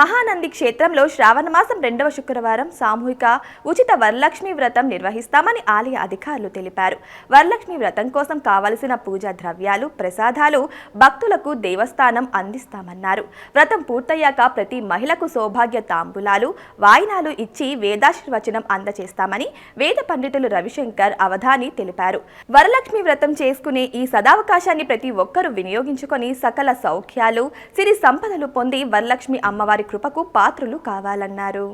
మహానంది క్షేత్రంలో శ్రావణమాసం రెండవ శుక్రవారం సామూహిక ఉచిత వరలక్ష్మి వ్రతం నిర్వహిస్తామని ఆలయ అధికారులు తెలిపారు. వరలక్ష్మి వ్రతం కోసం కావలసిన పూజా ద్రవ్యాలు ప్రసాదాలు భక్తులకు దేవస్థానం అందిస్తామన్నారు. వ్రతం పూర్తయ్యాక ప్రతి మహిళకు సౌభాగ్య తాంబూలాలు వాయినాలు ఇచ్చి వేదాశీర్వచనం అందజేస్తామని వేద పండితులు రవిశంకర్ అవధాని తెలిపారు. వరలక్ష్మి వ్రతం చేసుకునే ఈ సదావకాశాన్ని ప్రతి ఒక్కరూ వినియోగించుకొని సకల సౌఖ్యాలు సిరి సంపదలు పొంది వరలక్ష్మి అమ్మవారి కృపకు పాత్రులు కావాలన్నారు.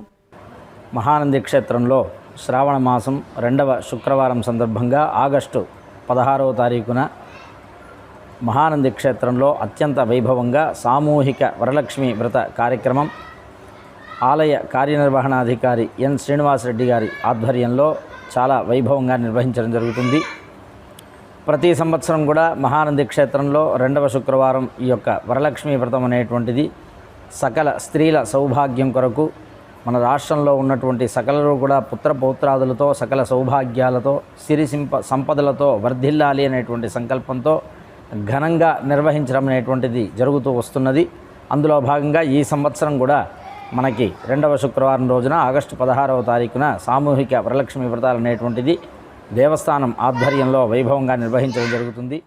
మహానంది క్షేత్రంలో శ్రావణ మాసం రెండవ శుక్రవారం సందర్భంగా ఆగస్టు పదహారవ తారీఖున మహానంది క్షేత్రంలో అత్యంత వైభవంగా సామూహిక వరలక్ష్మి వ్రత కార్యక్రమం. ఆలయ కార్యనిర్వహణాధికారి ఎన్ శ్రీనివాసరెడ్డి గారి ఆధ్వర్యంలో చాలా వైభవంగా నిర్వహించడం జరుగుతుంది. ప్రతి సంవత్సరం కూడా మహానంది క్షేత్రంలో రెండవ శుక్రవారం ఈ యొక్క వరలక్ష్మి వ్రతం అనేటువంటిది సకల స్త్రీల సౌభాగ్యం కొరకు మన రాష్ట్రంలో ఉన్నటువంటి సకలరు కూడా పుత్ర పౌత్రాదులతో సకల సౌభాగ్యాలతో సిరి సింప సంపదలతో వర్ధిల్లాలి అనేటువంటి సంకల్పంతో ఘనంగా నిర్వహించడం అనేటువంటిది జరుగుతూ వస్తున్నది. అందులో భాగంగా ఈ సంవత్సరం కూడా మనకి రెండవ శుక్రవారం రోజున ఆగస్టు పదహారవ తారీఖున సామూహిక వరలక్ష్మి వ్రతాలు అనేటువంటిది దేవస్థానం ఆధ్వర్యంలో వైభవంగా నిర్వహించడం జరుగుతుంది.